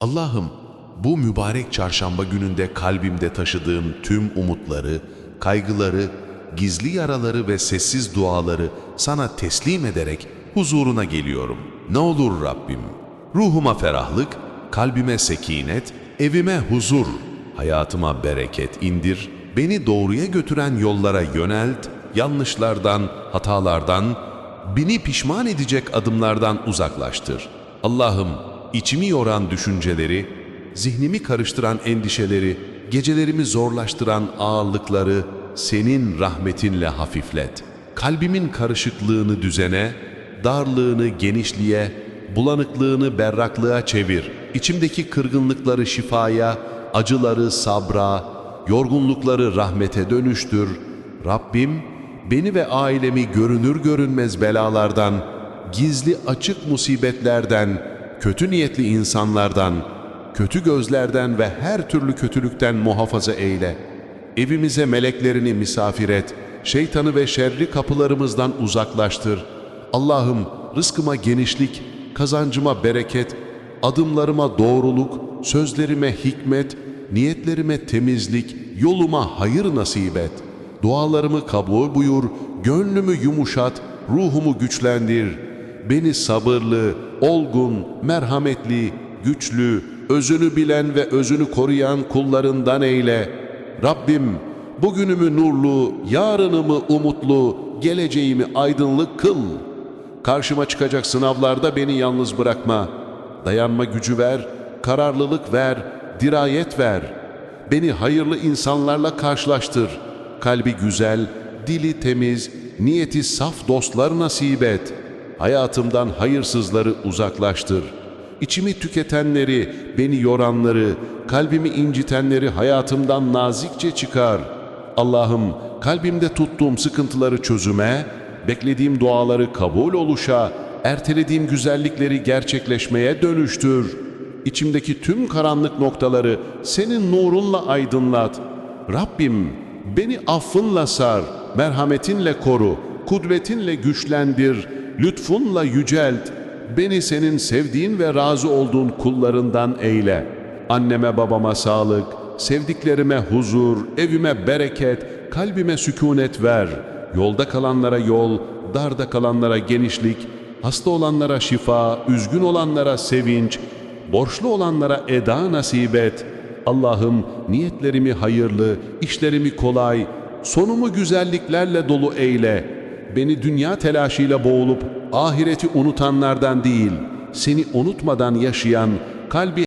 Allah'ım bu mübarek çarşamba gününde kalbimde taşıdığım tüm umutları, kaygıları, gizli yaraları ve sessiz duaları sana teslim ederek huzuruna geliyorum. Ne olur Rabbim, ruhuma ferahlık, kalbime sekinet, evime huzur, hayatıma bereket indir, beni doğruya götüren yollara yönelt, yanlışlardan, hatalardan, beni pişman edecek adımlardan uzaklaştır. Allah'ım içimi yoran düşünceleri, zihnimi karıştıran endişeleri, gecelerimi zorlaştıran ağırlıkları senin rahmetinle hafiflet. Kalbimin karışıklığını düzene, darlığını genişliğe, bulanıklığını berraklığa çevir. İçimdeki kırgınlıkları şifaya, acıları sabra, yorgunlukları rahmete dönüştür. Rabbim beni ve ailemi görünür görünmez belalardan, gizli açık musibetlerden, kötü niyetli insanlardan, kötü gözlerden ve her türlü kötülükten muhafaza eyle. Evimize meleklerini misafir et, şeytanı ve şerri kapılarımızdan uzaklaştır. Allah'ım rızkıma genişlik, kazancıma bereket, adımlarıma doğruluk, sözlerime hikmet, niyetlerime temizlik, yoluma hayır nasip et. Dualarımı kabul buyur, gönlümü yumuşat, ruhumu güçlendir. Beni sabırlı, olgun, merhametli, güçlü, özünü bilen ve özünü koruyan kullarından eyle. Rabbim, bugünümü nurlu, yarınımı umutlu, geleceğimi aydınlık kıl. Karşıma çıkacak sınavlarda beni yalnız bırakma. Dayanma gücü ver, kararlılık ver, dirayet ver. Beni hayırlı insanlarla karşılaştır. Kalbi güzel, dili temiz, niyeti saf dostlar nasip et. Hayatımdan hayırsızları uzaklaştır. İçimi tüketenleri, beni yoranları, kalbimi incitenleri hayatımdan nazikçe çıkar. Allah'ım kalbimde tuttuğum sıkıntıları çözüme, beklediğim duaları kabul oluşa, ertelediğim güzellikleri gerçekleşmeye dönüştür. İçimdeki tüm karanlık noktaları senin nurunla aydınlat. Rabbim beni affınla sar, merhametinle koru, kudretinle güçlendir, lütfunla yücelt. Beni senin sevdiğin ve razı olduğun kullarından eyle. Anneme babama sağlık, sevdiklerime huzur, evime bereket, kalbime sükunet ver. Yolda kalanlara yol, darda kalanlara genişlik, hasta olanlara şifa, üzgün olanlara sevinç, borçlu olanlara eda nasip et. Allah'ım niyetlerimi hayırlı, işlerimi kolay, sonumu güzelliklerle dolu eyle. Beni dünya telaşıyla boğulup ahireti unutanlardan değil, seni unutmadan yaşayan, kalbi